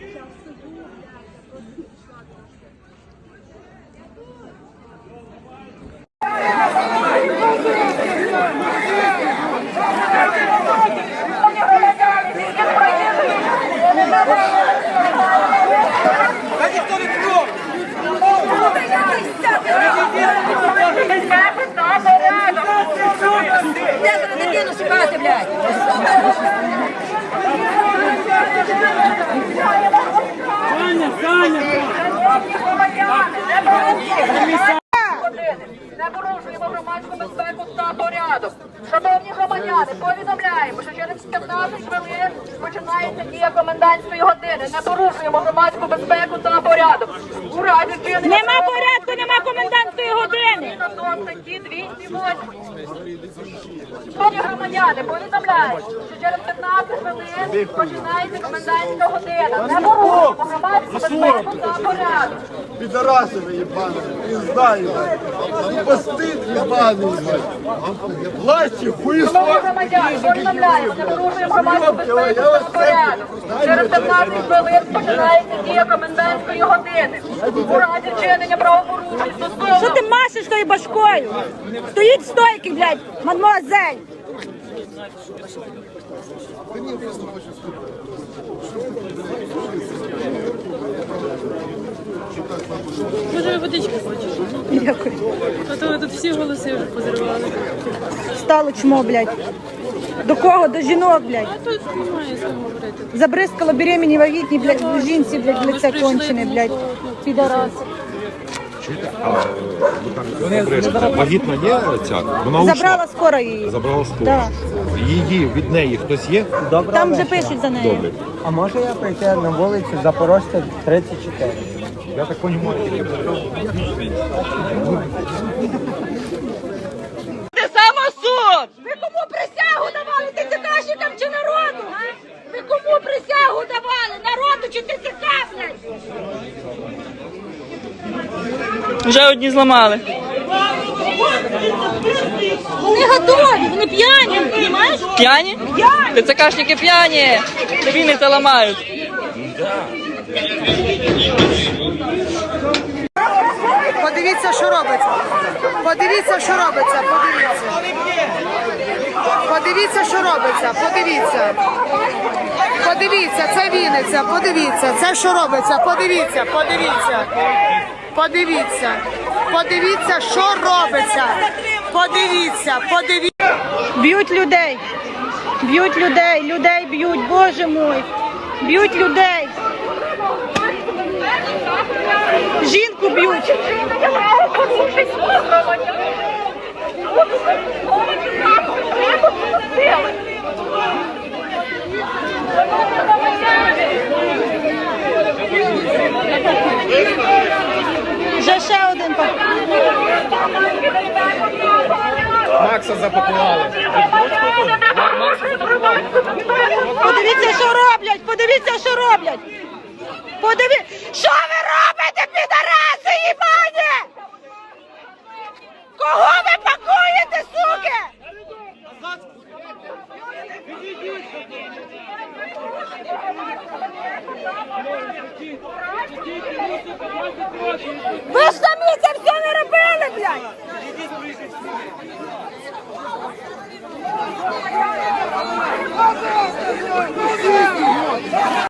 Я в суду, блядь, я просто прийшла трошки. Я тебе не кину шукати, блядь! Порушуємо громадську безпеку та порядок. Шановні громадяни, повідомляємо, що через 15 хвилин починається дія комендантської години. Не порушуємо громадську безпеку та порядок. У разі вчинення Нема порядку, нема комендантської години. На до статті 208. Шановні громадяни, повідомляють, що через 15 хвилин починається комендантська година. Не порушуємо громадську безпеку та порядок. Підараси ви єбані, пізда єбані. Ну постид єбаний, єбані. Власті Шановні хуйство. громадяни, повідомляємо, не порушуємо громадську безпеку та порядок. Через 15 хвилин починається дія комендантської години. У разі вчинення правопорушень Що стосовно ти машеш тою башкою? Стоїть стойки, блядь, мадмуазель. Може, водички хочеш? Дякую. А то ви тут всі голоси вже позривали. Стало чмо, блядь. До кого? До жінок, блядь. А тут немає з ким говорити. Забризкало беременні вагітні, блядь, жінці, блядь, лице кончене, блядь. Підарас. Вагітна є ця? Вона ушла. Забрала скоро її. Забрала скоро. Да. Її від неї хтось є? Там вже пишуть за нею. Добре. А може я прийти на вулицю Запорожця 34? Я так розумію, Це самосуд! Ви кому присягу давали ТЦКшникам чи народу? Ви кому присягу давали? Народу чи ТЦК, блядь? Вже одні зламали. Вони готові, вони п'яні, розумієш? П'яні? П'яні! ТЦКшники п'яні! Тобі не це ламають. Подивіться, що робиться. Подивіться, що робиться. Подивіться. Подивіться, що робиться. Подивіться. Подивіться, це Вінниця. Подивіться, це що робиться. Подивіться, подивіться. Подивіться. Подивіться, що робиться. Подивіться, подивіться. Б'ють людей. Б'ють людей, людей б'ють, боже мой. Б'ють людей. Жінку б'ють. Вже ще один. пак. Подивіться, що роблять! Подивіться, що роблять! Подиві, що ви робите, підараси, їбані? Кого ви пакуєте, суки? Ви ж самі це все не робили, блядь!